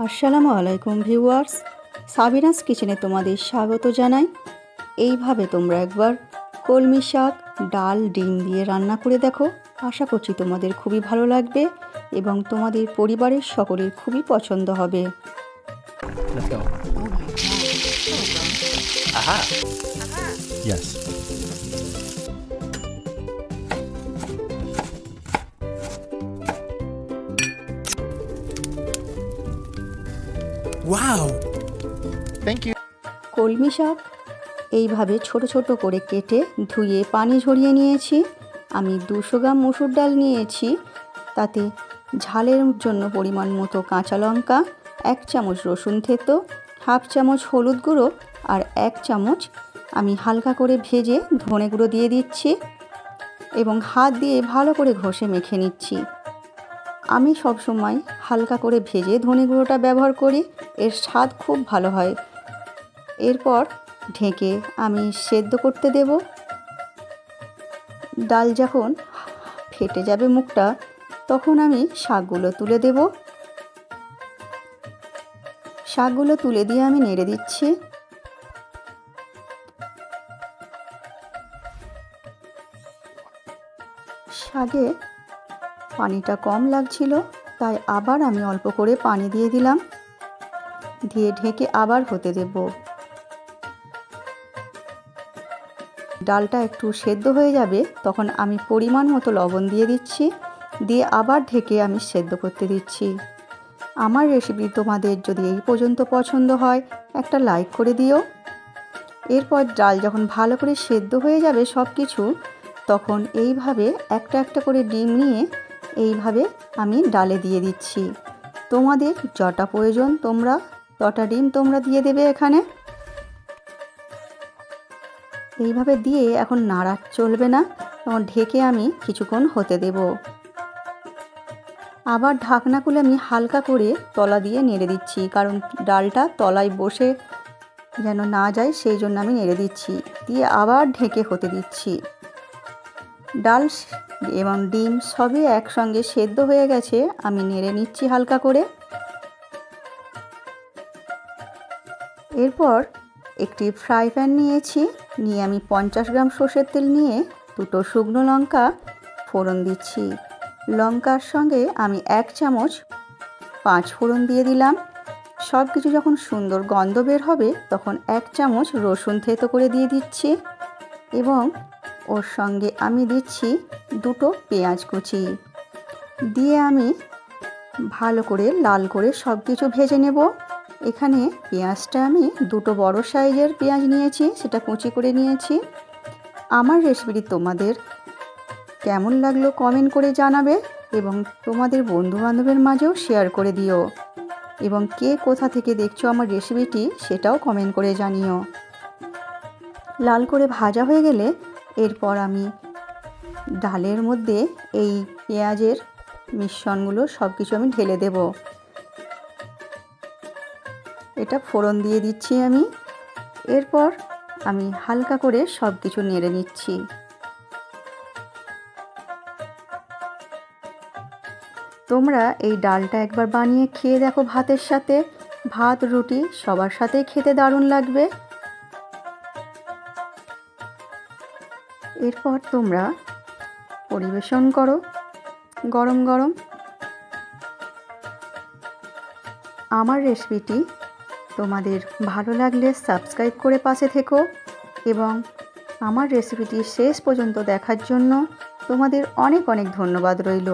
আসসালামু আলাইকুম viewers Sabinus কিচেনে তোমাদের স্বাগত জানাই এইভাবে তোমরা একবার কলমি শাক ডাল ডিম দিয়ে রান্না করে দেখো আশা করছি তোমাদের খুবই ভালো লাগবে এবং তোমাদের পরিবারের সকলের খুবই পছন্দ হবে Let's go. Aha. Yes. Wow. Thank you. কলমি শাক এইভাবে ছোট ছোট করে কেটে ধুয়ে পানি ঝরিয়ে নিয়েছি আমি দুশো গ্রাম মসুর ডাল নিয়েছি তাতে ঝালের জন্য পরিমাণ মতো কাঁচা লঙ্কা এক চামচ রসুন থেতো হাফ চামচ হলুদ গুঁড়ো আর এক চামচ আমি হালকা করে ভেজে ধনে গুঁড়ো দিয়ে দিচ্ছি এবং হাত দিয়ে ভালো করে ঘষে মেখে নিচ্ছি আমি সবসময় হালকা করে ভেজে ধনে গুঁড়োটা ব্যবহার করি। এর স্বাদ খুব ভালো হয়। এরপর ঢেকে আমি সেদ্ধ করতে দেব। ডাল যখন ফেটে যাবে মুখটা, তখন আমি শাকগুলো তুলে দেব। শাকগুলো তুলে দিয়ে আমি নেড়ে দিচ্ছি। শাকে পানিটা কম লাগছিল, তাই আবার আমি অল্প করে পানি দিয়ে দিলাম। দিয়ে ঢেকে আবার হতে দেব। ডালটা একটু সেদ্ধ হয়ে যাবে, তখন আমি পরিমাণ মতো লবণ দিয়ে দিচ্ছি। দিয়ে আবার ঢেকে আমি সেদ্ধ করতে দিচ্ছি। আমার রেসিপি তোমাদের যদি এই পর্যন্ত পছন্দ হয়, একটা লাইক করে দিও। এরপর ডাল যখন ভালো করে সেদ্ধ হয়ে যাবে সব কিছু তখন এইভাবে একটা একটা করে ডিম নিয়ে এইভাবে আমি ডালে দিয়ে দিচ্ছি। তোমাদের যটা প্রয়োজন তোমরা, তটা ডিম তোমরা দিয়ে দেবে এখানে। এইভাবে দিয়ে এখন নাড়া চলবে না, তখন ঢেকে আমি কিছুক্ষণ হতে দেব। আবার ঢাকনা খুলে আমি হালকা করে তলা দিয়ে নেড়ে দিচ্ছি, কারণ ডালটা তলায় বসে যেন না যায়, সেই জন্য আমি নেড়ে দিচ্ছি। দিয়ে আবার ঢেকে হতে দিচ্ছি। ডাল এবং ডিম সবই একসঙ্গে সেদ্ধ হয়ে গেছে, আমি নেড়ে নিচ্ছি হালকা করে। এরপর একটি ফ্রাই প্যান নিয়েছি, নিয়ে আমি পঞ্চাশ গ্রাম সর্ষের তেল নিয়ে দুটো শুকনো লঙ্কা ফোড়ন দিচ্ছি। লঙ্কার সঙ্গে আমি এক চামচ পাঁচ ফোড়ন দিয়ে দিলাম। সব কিছু যখন সুন্দর গন্ধ বের হবে, তখন এক চামচ রসুন থেতো করে দিয়ে দিচ্ছি এবং ওর সঙ্গে আমি দিচ্ছি দুটো পেঁয়াজ কুচি। দিয়ে আমি ভালো করে লাল করে সব কিছু ভেজে নেব। এখানে পেঁয়াজটা আমি দুটো বড় সাইজের পেঁয়াজ নিয়েছি, সেটা কুচি করে নিয়েছি। আমার রেসিপিটি তোমাদের কেমন লাগল কমেন্ট করে জানাবে এবং তোমাদের বন্ধুবান্ধবের মাঝেও শেয়ার করে দিও। এবং কে কোথা থেকে দেখছ আমার রেসিপিটি সেটাও কমেন্ট করে জানিও। লাল করে ভাজা হয়ে গেলে এরপর আমি ডালের মধ্যে এই পেঁয়াজের মিশ্রণগুলো সব কিছু আমি ঢেলে দেব। এটা ফোড়ন দিয়ে দিচ্ছি আমি। এরপর আমি হালকা করে সব কিছু নেড়ে নিচ্ছি। তোমরা এই ডালটা একবার বানিয়ে খেয়ে দেখো ভাতের সাথে। ভাত, রুটি সবার সাথেই খেতে দারুণ লাগবে। এরপর তোমরা পরিবেশন করো। গরম গরম। আমার রেসিপিটি তোমাদের ভালো লাগলে সাবস্ক্রাইব করে পাশে থেকো এবং আমার রেসিপিটি শেষ পর্যন্ত দেখার জন্য তোমাদের অনেক অনেক ধন্যবাদ রইল।